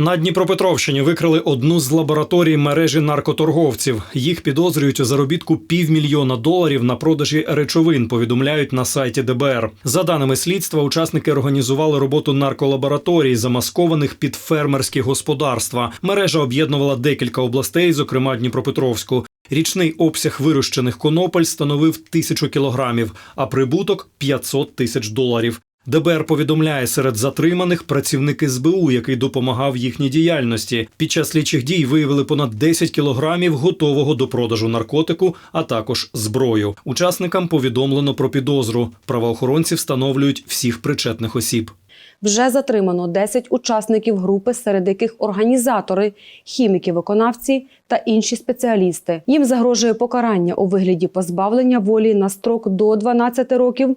На Дніпропетровщині викрили одну з лабораторій мережі наркоторговців. Їх підозрюють у заробітку півмільйона доларів на продажі речовин. Повідомляють на сайті ДБР. За даними слідства, учасники організували роботу нарколабораторій, замаскованих під фермерські господарства. Мережа об'єднувала декілька областей, зокрема Дніпропетровську. Річний обсяг вирощених конопель становив тисячу кілограмів, а прибуток 500 тисяч доларів. ДБР повідомляє серед затриманих працівник СБУ, який допомагав їхній діяльності. Під час слідчих дій виявили понад 10 кілограмів готового до продажу наркотику, а також зброю. Учасникам повідомлено про підозру. Правоохоронці встановлюють всіх причетних осіб. Вже затримано 10 учасників групи, серед яких організатори, хіміки-виконавці та інші спеціалісти. Їм загрожує покарання у вигляді позбавлення волі на строк до 12 років